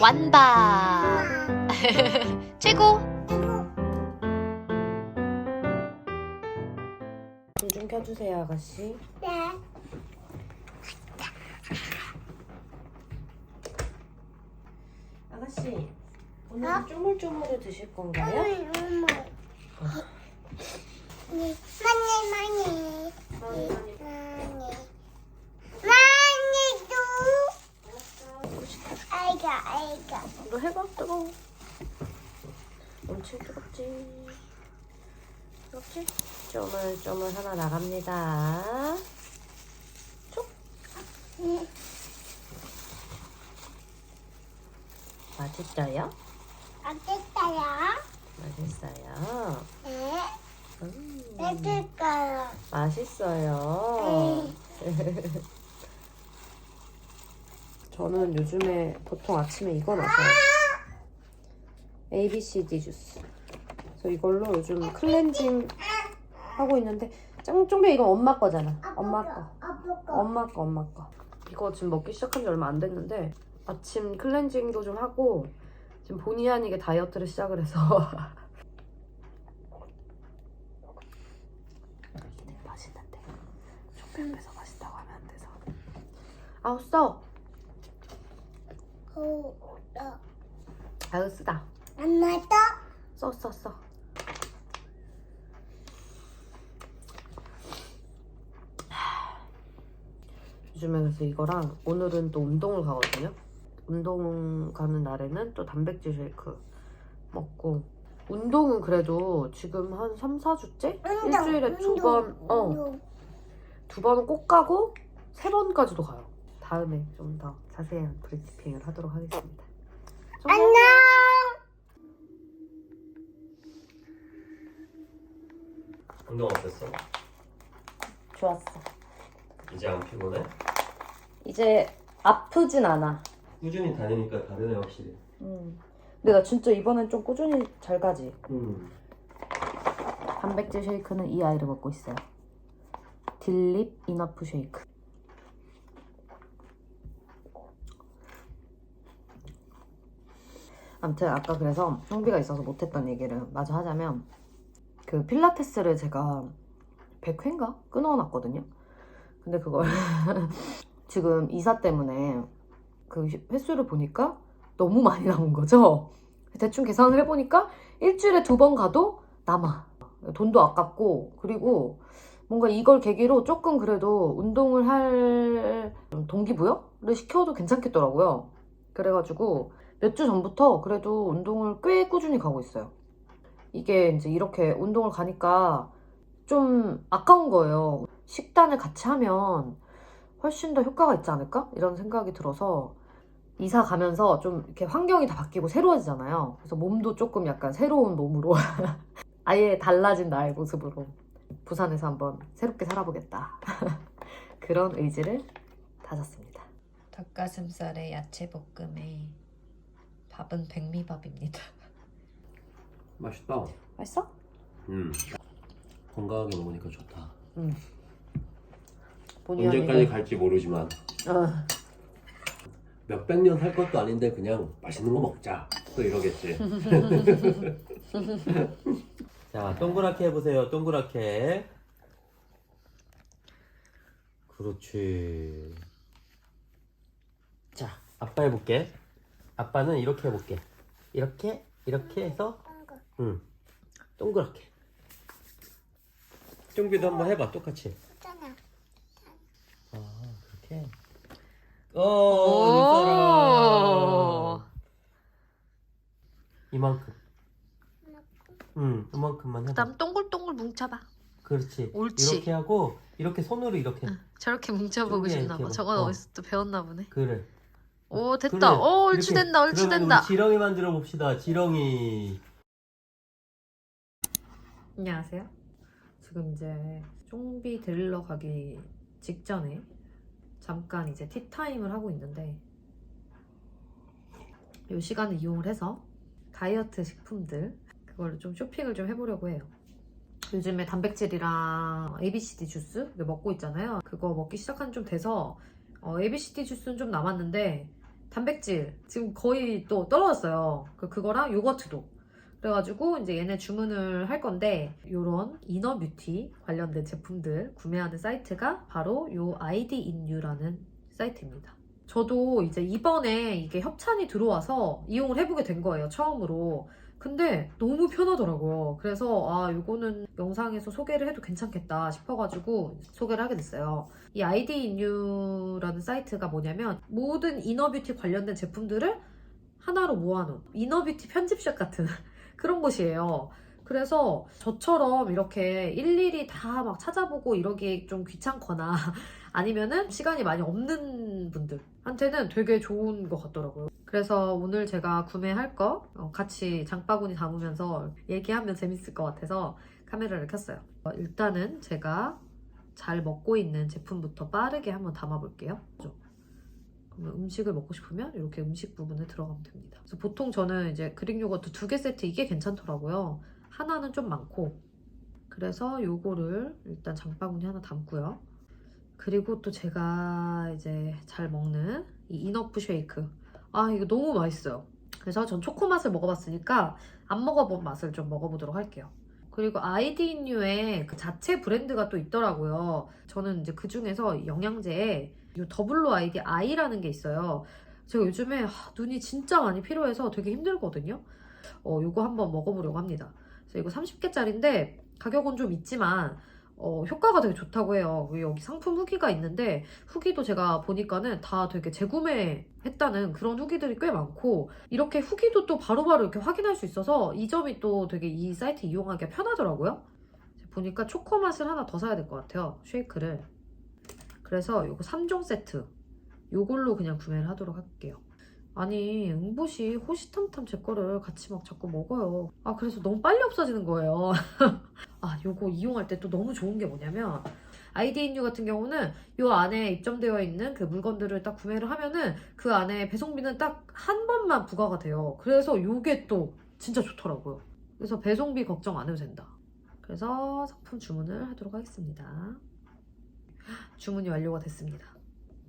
완바. 최고. 불좀 켜주세요, 아가씨. 네. 아가씨, 오늘 어? 쪼물쪼물을 드실 건가요? 많이 많이 많이 많이도 아이가 이거 해봐, 뜨거워. 엄청 뜨겁지? 뜨겁지? 쪼물쪼물 하나 나갑니다. 응. 맛있어요? 어땠어요? 맛있어요. 네. 음, 어떨까요? 맛있어요. 저는 요즘에 보통 아침에 이거 마셔요. ABCD 주스. 그래서 이걸로 요즘 클렌징 하고 있는데 짱쫑배 이건 엄마 거잖아. 엄마 거. 엄마 거, 엄마 거. 이거 지금 먹기 시작한 지 얼마 안 됐는데 아침 클렌징도 좀 하고 지금 본의 아니게 다이어트를 시작을 해서 맛있는데 좀 옆에서 맛있다고 하면 안 돼서 아우 써! 호, 어, 아유 쓰다 엄마도 써써 써. 요즘에 그래서 이거랑 오늘은 또 운동을 가거든요. 운동 가는 날에는 또 단백질 쉐이크 먹고 운동은 그래도 지금 한 3, 4주째? 일주일에 두 번, 어, 두 번은 꼭 가고 세 번까지도 가요. 다음에 좀 더 자세한 브리핑을 하도록 하겠습니다. 좀 안녕. 운동 어땠어? 좋았어. 이제 안 피곤해? 이제 아프진 않아. 꾸준히 다니니까 다르네 확실히. 음. 근데 나 진짜 이번엔 좀 꾸준히 잘 가지. 음. 단백질 쉐이크는 이 아이를 먹고 있어요. 딜립 이너프 쉐이크. 아무튼 아까 그래서 홍비가 있어서 못했던 얘기를 마저 하자면 그 필라테스를 제가 100회인가 끊어놨거든요. 근데 그걸 지금 이사 때문에 그 횟수를 보니까 너무 많이 나온 거죠. 대충 계산을 해보니까 일주일에 두 번 가도 남아. 돈도 아깝고 그리고 뭔가 이걸 계기로 조금 그래도 운동을 할 동기부여를 시켜도 괜찮겠더라고요. 그래가지고 몇 주 전부터 그래도 운동을 꽤 꾸준히 가고 있어요. 이게 이제 이렇게 운동을 가니까 좀 아까운 거예요. 식단을 같이 하면 훨씬 더 효과가 있지 않을까? 이런 생각이 들어서 이사 가면서 좀 이렇게 환경이 다 바뀌고 새로워지잖아요. 그래서 몸도 조금 약간 새로운 몸으로 아예 달라진 나의 모습으로 부산에서 한번 새롭게 살아보겠다. 그런 의지를 다졌습니다. 닭가슴살에 야채 볶음에 밥은 백미밥입니다. 맛있다. 맛있어? 음. 건강하게 먹으니까 좋다. 본의 언제까지 아니게. 갈지 모르지만 어, 몇백 년 살 것도 아닌데 그냥 맛있는 거 먹자. 또 이러겠지. 자, 동그랗게 해보세요. 동그랗게. 그렇지. 자, 아빠 해볼게. 아빠는 이렇게 해볼게. 이렇게, 이렇게 해서, 응, 동그랗게. 쫑비도 한번 해봐, 똑같이. 아, 그렇게. 어, 눈사람. 이만큼. 응, 이만큼만 해봐. 그다음 동글동글 뭉쳐봐. 그렇지. 옳지. 이렇게 하고 이렇게 손으로 이렇게. 저렇게 뭉쳐보고 쫑비야, 싶나 봐. 이렇게 저건 어. 어 디서 또 배웠나 보네. 그래. 오 됐다. 그래. 오 옳지 이렇게. 된다. 옳지 그러면 된다. 우리 지렁이 만들어 봅시다. 지렁이. 안녕하세요. 지금 이제 쫑비 데리러 가기 직전에 잠깐 이제 티타임을 하고 있는데 이 시간을 이용을 해서 다이어트 식품들 그걸 좀 쇼핑을 좀 해보려고 해요. 요즘에 단백질이랑 ABCD 주스 이거 먹고 있잖아요. 그거 먹기 시작한 지 좀 돼서 어, ABCD 주스는 좀 남았는데 단백질 지금 거의 또 떨어졌어요. 그 그거랑 요거트도. 그래가지고 이제 얘네 주문을 할 건데 요런 이너 뷰티 관련된 제품들 구매하는 사이트가 바로 요 아이디 인유라는 사이트입니다. 저도 이제 이번에 이게 협찬이 들어와서 이용을 해보게 된 거예요. 처음으로. 근데 너무 편하더라고요. 그래서 아 요거는 영상에서 소개를 해도 괜찮겠다 싶어가지고 소개를 하게 됐어요. 이 아이디 인유라는 사이트가 뭐냐면 모든 이너뷰티 관련된 제품들을 하나로 모아놓은 이너뷰티 편집샵 같은 그런 곳이에요. 그래서 저처럼 이렇게 일일이 다 막 찾아보고 이러기 좀 귀찮거나 아니면은 시간이 많이 없는 분들 한테는 되게 좋은 것 같더라고요. 그래서 오늘 제가 구매할 거 어, 같이 장바구니 담으면서 얘기하면 재밌을 것 같아서 카메라를 켰어요. 어, 일단은 제가 잘 먹고 있는 제품부터 빠르게 한번 담아볼게요. 그러면 음식을 먹고 싶으면 이렇게 음식 부분에 들어가면 됩니다. 그래서 보통 저는 이제 그릭 요거트 두 개 세트 이게 괜찮더라고요. 하나는 좀 많고 그래서 요거를 일단 장바구니 하나 담고요. 그리고 또 제가 이제 잘 먹는 이 이너프 쉐이크. 아 이거 너무 맛있어요. 그래서 전 초코 맛을 먹어봤으니까 안 먹어본 맛을 좀 먹어보도록 할게요. 그리고 아이디인유의 그 자체 브랜드가 또 있더라고요. 저는 이제 그 중에서 영양제에 이 더블로 아이디 아이라는 게 있어요. 제가 요즘에 하, 눈이 진짜 많이 필요해서 되게 힘들거든요. 어, 이거 한번 먹어보려고 합니다. 그래서 이거 30개짜리인데 가격은 좀 있지만 어, 효과가 되게 좋다고 해요. 여기 상품 후기가 있는데 후기도 제가 보니까는 다 되게 재구매했다는 그런 후기들이 꽤 많고 이렇게 후기도 또 바로바로 이렇게 확인할 수 있어서 이 점이 또 되게 이 사이트 이용하기가 편하더라고요. 보니까 초코 맛을 하나 더 사야 될 것 같아요. 쉐이크를. 그래서 이거 3종 세트 요걸로 그냥 구매를 하도록 할게요. 아니 응보시 호시탐탐 제 거를 같이 막 자꾸 먹어요. 아 그래서 너무 빨리 없어지는 거예요. 아 요거 이용할 때 또 너무 좋은 게 뭐냐면 아이디인유 같은 경우는 요 안에 입점되어 있는 그 물건들을 딱 구매를 하면은 그 안에 배송비는 딱 한 번만 부과가 돼요. 그래서 요게 또 진짜 좋더라고요. 그래서 배송비 걱정 안 해도 된다. 그래서 상품 주문을 하도록 하겠습니다. 주문이 완료가 됐습니다.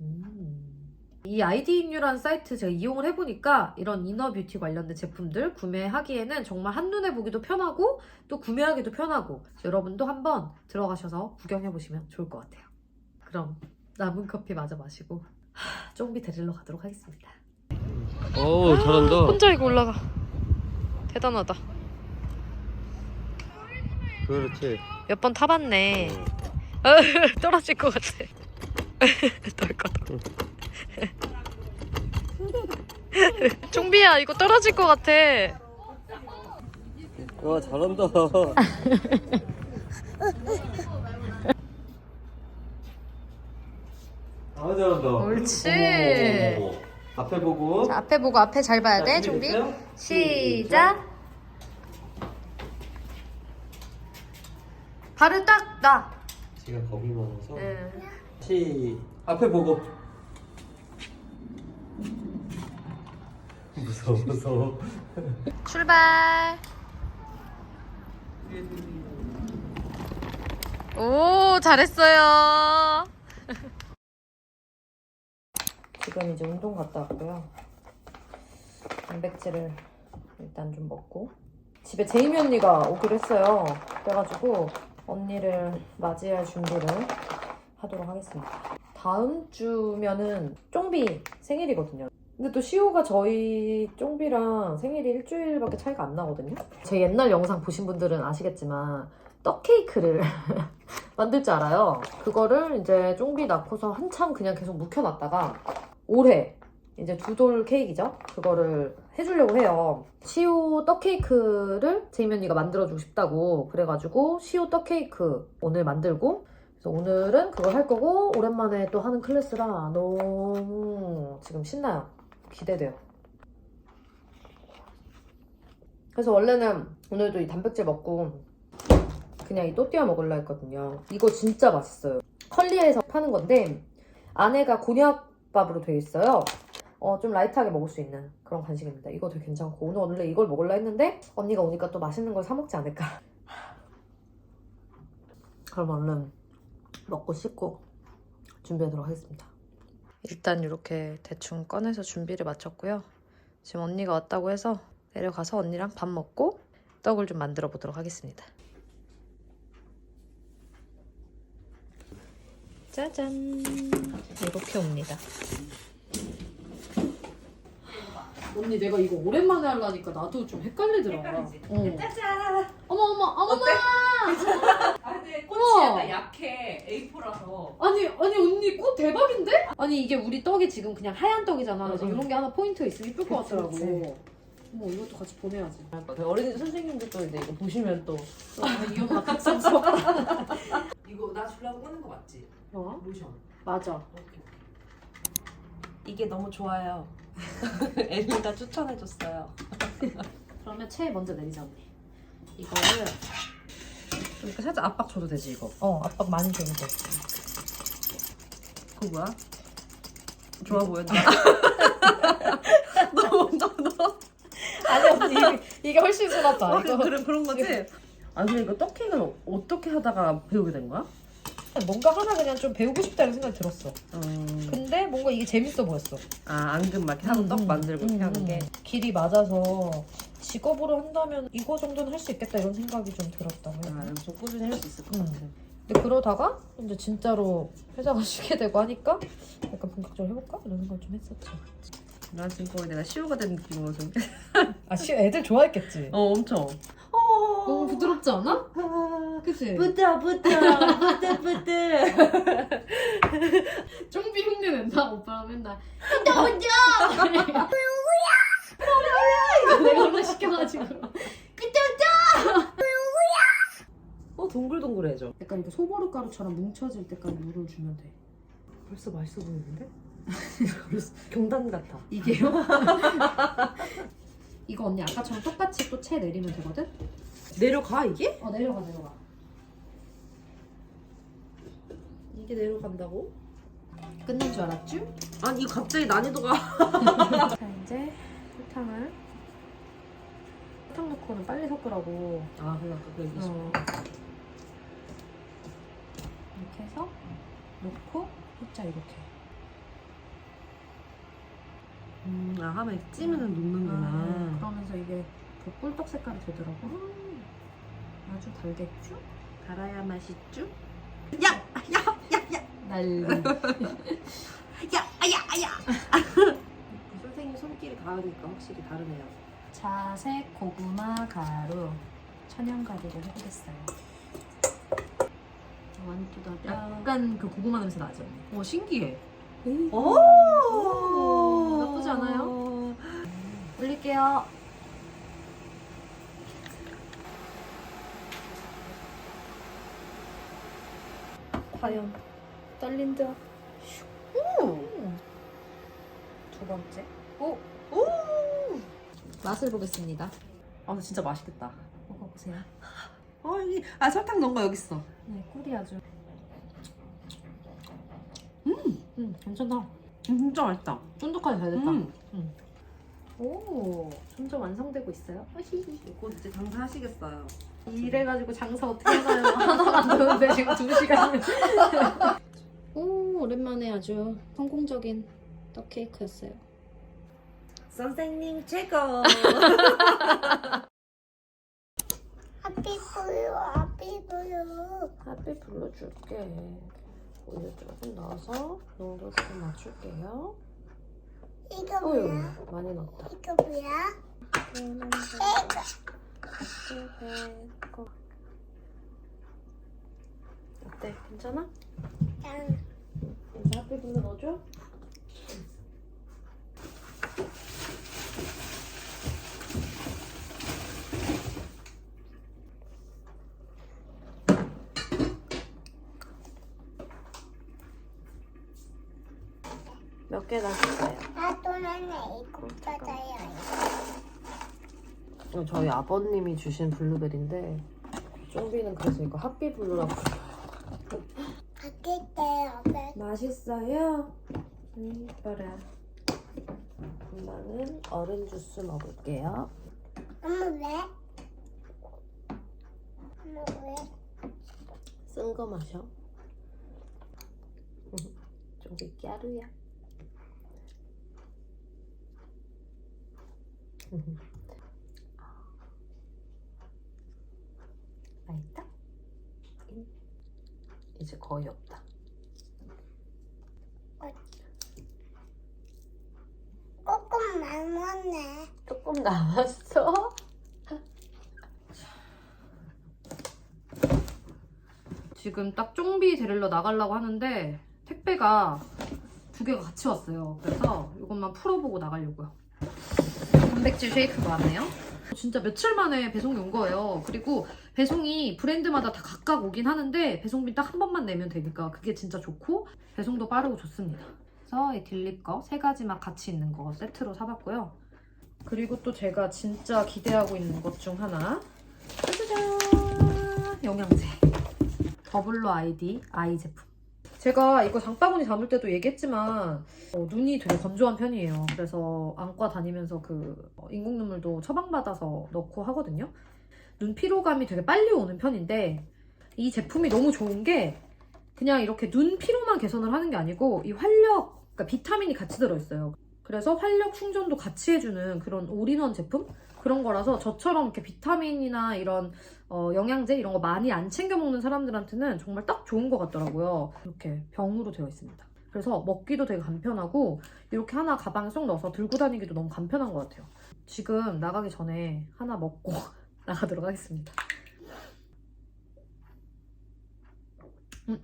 음. 이 아이디인유라는 사이트 제가 이용을 해보니까 이런 이너 뷰티 관련된 제품들 구매하기에는 정말 한눈에 보기도 편하고 또 구매하기도 편하고 여러분도 한번 들어가셔서 구경해보시면 좋을 것 같아요. 그럼 남은 커피 마저 마시고 하, 쫑비 데리러 가도록 하겠습니다. 오 잘한다. 혼자 이거 올라가. 대단하다. 그렇지. 몇 번 타봤네. 떨어질 것 같아. 떨 거다. 종비야 이거 떨어질 것 같아. 와 잘한다. 아 잘한다. 옳지. 어머, 어머, 어머. 앞에 보고. 자, 앞에 보고 앞에 잘 봐야 돼, 자, 종비. 준비됐어요? 시작. 발을 딱 놔. 제가 겁이 많아서. 응. 시 앞에 보고. 무서워 무서워. 출발. 오, 잘했어요. 지금 이제 운동 갔다 왔고요. 단백질을 일단 좀 먹고 집에 제이미 언니가 오기로 했어요. 그래가지고 언니를 맞이할 준비를 하도록 하겠습니다. 다음 주면은 쫑비 생일이거든요. 근데 또 시호가 저희 쫑비랑 생일이 일주일밖에 차이가 안 나거든요. 제 옛날 영상 보신 분들은 아시겠지만 떡 케이크를 만들 줄 알아요. 그거를 이제 쫑비 낳고서 한참 그냥 계속 묵혀놨다가 올해 이제 두 돌 케이크죠. 그거를 해주려고 해요. 시오 떡 케이크를 제이미 언니가 만들어주고 싶다고 그래가지고 시오 떡 케이크 오늘 만들고 그래서 오늘은 그걸 할 거고 오랜만에 또 하는 클래스라 너무 지금 신나요. 기대돼요. 그래서 원래는 오늘도 이 단백질 먹고 그냥 이 또띠아 먹으려 했거든요. 이거 진짜 맛있어요. 컬리에서 파는 건데 안에가 곤약밥으로 되어 있어요. 어, 좀 라이트하게 먹을 수 있는 그런 간식입니다. 이거 되게 괜찮고 오늘 원래 이걸 먹으려 했는데 언니가 오니까 또 맛있는 걸 사 먹지 않을까. 그럼 얼른 먹고 씻고 준비하도록 하겠습니다. 일단 이렇게 대충 꺼내서 준비를 마쳤고요. 지금 언니가 왔다고 해서 내려가서 언니랑 밥 먹고 떡을 좀 만들어 보도록 하겠습니다. 짜잔 이렇게 옵니다. 언니 내가 이거 오랜만에 하려니까 나도 좀 헷갈리더라. 어. 짜잔! 어머 어머 어머머. 아 근데 우와. 꽃이 약간 약해 A4라서 아니 아니 언니 꽃 대박인데? 아니 이게 우리 떡이 지금 그냥 하얀 떡이잖아. 그래서 응. 이런 게 하나 포인트가 있으면 이쁠 것 그치, 같더라고. 그치. 어머 이것도 같이 보내야지. 어린이 선생님들도 이제 이거 보시면 또 이거 나 각성스럽다. 이거 나 주려고 꺼낸 거 맞지? 어? 로션 맞아. 이게 너무 좋아요. 엘리가 추천해줬어요. 그러면 채 먼저 내리자 언니. 이거를 이렇게 살짝 압박 줘도 되지 이거. 어 압박 많이 줘도 돼. 그거 뭐야? 좋아 보였나? 너 먼저 너. 아니 언니 이게- 이게 훨씬 순하다. 아, 이거 그런 그런 거지. 아 근데 이거 떡케이크는 어떻게 하다가 배우게 된 거야? 뭔가 하나 그냥 좀 배우고 싶다는 생각이 들었어. 음. 근데 뭔가 이게 재밌어 보였어. 아 앙금 막 이렇게 하고 떡 만들고 이렇게 하는 게. 길이 맞아서 직업으로 한다면 이거 정도는 할 수 있겠다 이런 생각이 좀 들었다. 아, 좀 꾸준히 할 수 있을 것 음. 같아. 근데 그러다가 이제 진짜로 회사가 쉬게 되고 하니까 약간 본격적으로 해볼까 이런 생각 좀 했었지. 나 지금 거의 내가 시우가 된 느낌으로 좀. 아, 시, 애들 좋아했겠지. 어 엄청. 너무 부드럽지 않아? 그치? 부드러 부드러 부드 부드. 쫑비 흉내 낸다 오빠랑 맨날 혼자 혼자 누구야? 이거 내가 얼마 시켜가지고 어 동글동글해져. 약간 이렇게 소보루 가루처럼 뭉쳐질 때까지 물을 주면 돼 벌써 맛있어 보이는데? 경단 같아. 이게요? 이거 언니 아까처럼 똑같이 또 채 내리면 되거든? 내려가 이게? 어 내려가 내려가 이게 내려간다고? 끝난 줄 알았죠? 아니 이거 갑자기 난이도가. 자 이제 설탕을 설탕 넣고는 빨리 섞으라고 아 그냥 그거 얘기 어. 이렇게 해서 넣고 살짝 이렇게 음, 아 하면 찌면은 녹는구나. 아, 그러면서 이게 그 꿀떡 색깔이 되더라고 아주 달겠죠? 달아야 맛있죠? 난리 선생님 손길이 닿으니까 확실히 다르네요. 자색 고구마 가루 천연 가루를 해보겠어요 완뚜다 약간 그 고구마 냄새 나죠? 어 신기해. 오, 나쁘지 않아요? 올릴게요 과연 떨린다 음. 두 번째 오! 오! 맛을 보겠습니다 아 진짜 맛있겠다. 먹어보세요 어 여기 아 설탕 넣은 거 여기 있어. 네 꿀이 아주 음! 음 괜찮다 음, 진짜 맛있다. 쫀득하게 잘 됐다 음. 오 점점 완성되고 있어요 곧 이제 장사하시겠어요. 이래가지고 장사 어떻게 하나요? 하나 만드는데 지금 두 시간. 오 오랜만에 아주 성공적인 떡 케이크였어요. 선생님 최고. 하피 블루 불러줄게. 우유 조금 넣어서 농도 좀 맞출게요. 이거 어유 뭐야? 많이 넣었다. 이거 뭐야? 어때? 괜찮아? 짠 이제 핫빛 불러 넣어줘. 몇 개 넣었어요? 나도 나네 이거 찾아요 저희 아버님이 주신 블루베리인데 쫑비는 그래서 이거 핫비 블루라고 맛있어요? 음, 이뻐라. 엄마는 얼음 주스 먹을게요. 엄마 왜? 엄마 왜? 쓴 거 마셔. 쫑비 깨루야. 맛있다? 이제 거의 없다. 조금 남았네. 조금 남았어. 지금 딱 쫑비 데리러 나가려고 하는데 택배가 두 개가 같이 왔어요. 그래서 이것만 풀어보고 나가려고요. 단백질 쉐이크가 왔네요. 진짜 며칠 만에 배송이 온 거예요. 그리고 배송이 브랜드마다 다 각각 오긴 하는데 배송비 딱 한 번만 내면 되니까 그게 진짜 좋고 배송도 빠르고 좋습니다. 그래서 이 딜립 거 세 가지 맛 같이 있는 거 세트로 사봤고요. 그리고 또 제가 진짜 기대하고 있는 것 중 하나 짜자잔 영양제 더블로 아이디 아이 제품 제가 이거 장바구니 담을 때도 얘기했지만 어, 눈이 되게 건조한 편이에요. 그래서 안과 다니면서 그 어, 인공 눈물도 처방받아서 넣고 하거든요. 눈 피로감이 되게 빨리 오는 편인데 이 제품이 너무 좋은 게 그냥 이렇게 눈 피로만 개선을 하는 게 아니고 이 활력 그러니까 비타민이 같이 들어있어요. 그래서 활력 충전도 같이 해주는 그런 올인원 제품? 그런 거라서 저처럼 이렇게 비타민이나 이런 어, 영양제 이런 거 많이 안 챙겨 먹는 사람들한테는 정말 딱 좋은 것 같더라고요. 이렇게 병으로 되어 있습니다. 그래서 먹기도 되게 간편하고 이렇게 하나 가방에 쏙 넣어서 들고 다니기도 너무 간편한 것 같아요. 지금 나가기 전에 하나 먹고 나가도록 하겠습니다. 음,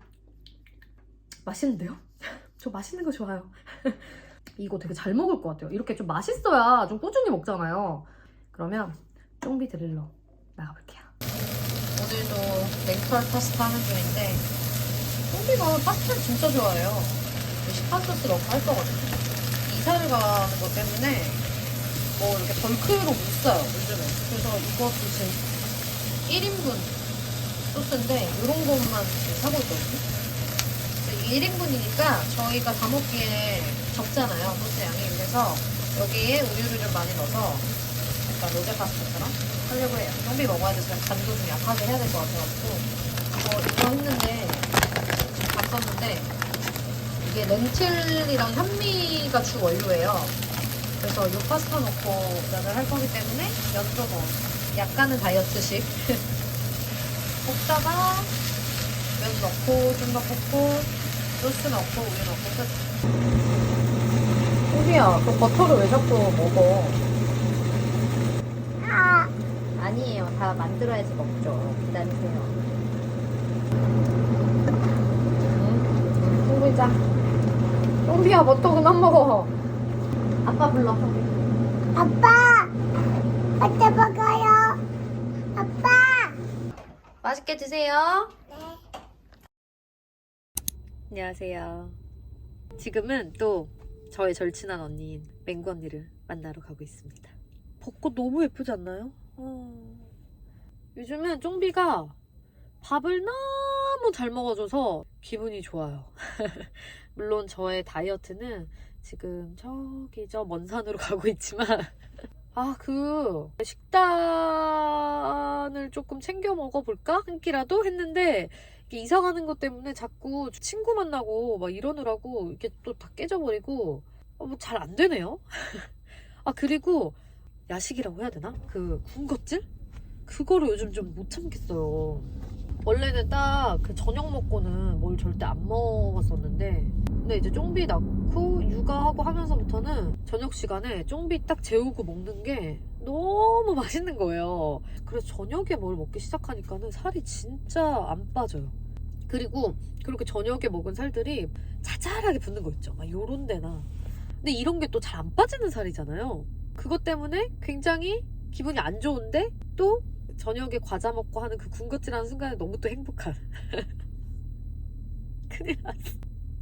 맛있는데요? 저 맛있는 거 좋아요. 이거 되게 잘 먹을 것 같아요. 이렇게 좀 맛있어야 좀 꾸준히 먹잖아요. 그러면 쫑비 드릴러 나가볼게요. 오늘도 냉철 파스타 하는 중인데 쫑비가 파스타를 진짜 좋아해요. 시판 소스 넣고 할 거거든요. 이사를 가는 것 때문에 뭐 이렇게 벌크로 못 사요 요즘에. 그래서 이것도 지금 1인분 소스인데 이런 것만 지금 사고 있거든요. 이게 1인분이니까 저희가 다 먹기에 적잖아요 소스 양이 그래서 여기에 우유를 좀 많이 넣어서 약간 로제 파스타처럼 하려고 해요. 좀비 먹어야 돼서 간도 좀 약하게 해야 될 것 같아가지고. 이거, 이거 했는데 봤었는데 이게 렌틸이랑 현미가 주 원료예요. 그래서 이 파스타 넣고 면을 할 거기 때문에 면도 뭐 약간은 다이어트식. 볶다가 면 넣고 좀 더 볶고 소스 넣고 우유 넣고 끝. 소비야, 그 버터를 왜 자꾸 먹어? 아, 아니에요. 다 만들어야지 먹죠. 기다리세요. 응? 소비자. 소비야, 버터 그만 먹어. 아빠 불러. 아빠! 어때 먹어요? 아빠! 맛있게 드세요. 네. 안녕하세요. 지금은 또 저의 절친한 언니인 맹구 언니를 만나러 가고 있습니다. 벚꽃 너무 예쁘지 않나요? 어... 요즘은 쫑비가 밥을 너무 잘 먹어줘서 기분이 좋아요. 물론 저의 다이어트는 지금 저기 저 먼 산으로 가고 있지만 아 그 식단을 조금 챙겨 먹어볼까 한 끼라도 했는데 이사 가는 것 때문에 자꾸 친구 만나고 막 이러느라고 이게 또 다 깨져버리고 어, 뭐잘 안 되네요. 아 그리고 야식이라고 해야 되나? 그 군것질? 그거를 요즘 좀 못 참겠어요. 원래는 딱 그 저녁 먹고는 뭘 절대 안 먹었었는데 근데 이제 쫑비 낳고 육아하고 하면서부터는 저녁 시간에 쫑비 딱 재우고 먹는 게 너무 맛있는 거예요. 그래서 저녁에 뭘 먹기 시작하니까는 살이 진짜 안 빠져요. 그리고 그렇게 저녁에 먹은 살들이 자잘하게 붙는 거 있죠. 막 요런 데나. 근데 이런 게 또 잘 안 빠지는 살이잖아요. 그것 때문에 굉장히 기분이 안 좋은데 또 저녁에 과자 먹고 하는 그 군것질하는 순간에 너무 또 행복한. 큰일.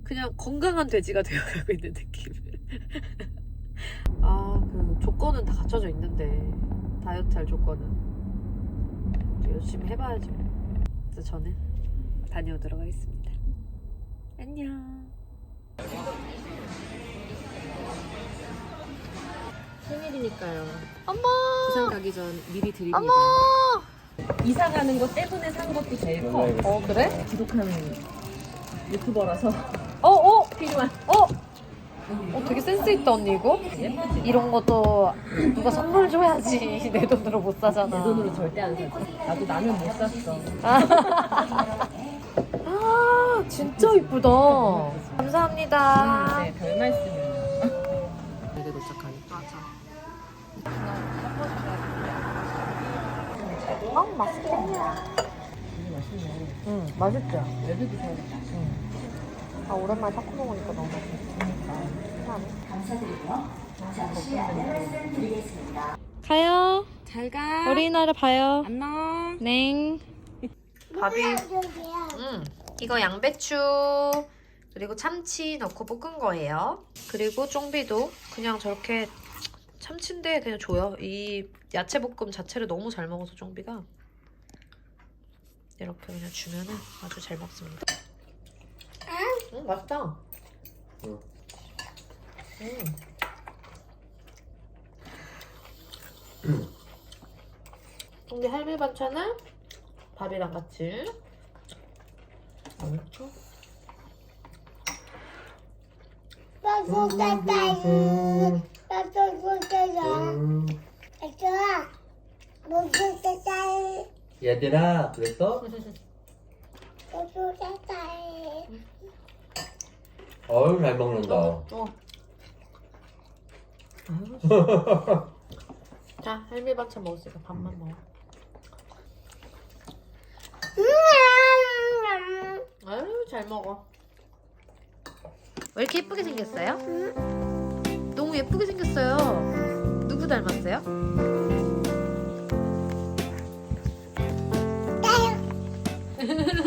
그냥 건강한 돼지가 되어가고 있는 느낌. 아, 그 조건은 다 갖춰져 있는데 다이어트 할 조건은 또 열심히 해봐야죠. 그래서 저는 다녀오도록 하겠습니다. 안녕. 생일이니까요. 엄마. 부산 가기 전 미리 드립니다. 엄마. 이사 가는 거 때문에 산 것도 제일 커. 어 그래? 기록하는 유튜버라서 어 어. 필요한. 어. 어, 되게 센스 있다 언니 이거? 이런 것도 누가 선물 줘야지 내 돈으로 못 사잖아. 내 돈으로 절대 안 사지. 나도 나는 못 샀어. 아 진짜 이쁘다. 감사합니다. 네, 별 말씀이요. 이게 도착하니까. 아 맛있겠다. 응 맛있죠. 여기도 좋아했다. 아 오랜만에 타코 먹으니까 너무 가요. 잘 가. 어린이날 봐요. 안녕. 냉. 밥이. 음, 이거 양배추 그리고 참치 넣고 볶은 거예요. 그리고 쫑비도 그냥 저렇게 참치인데 그냥 줘요. 이 야채 볶음 자체를 너무 잘 먹어서 쫑비가 이렇게 그냥 주면은 아주 잘 먹습니다. 음, 맛있다. 응. 음. 쫑비 할미 반찬은 밥이랑 같이 맛있죠? 빠 빠소짜짜이. 음. 얘들아. 빠소짜짜이. 얘들아 그랬어? 빠소짜짜이. 어우 잘 먹는다 어. 자, 할미 반찬 먹었으니까 밥만 먹어. 아유, 잘 먹어. 왜 이렇게 예쁘게 생겼어요? 예쁘게 생겼어요. 누구 닮았어요?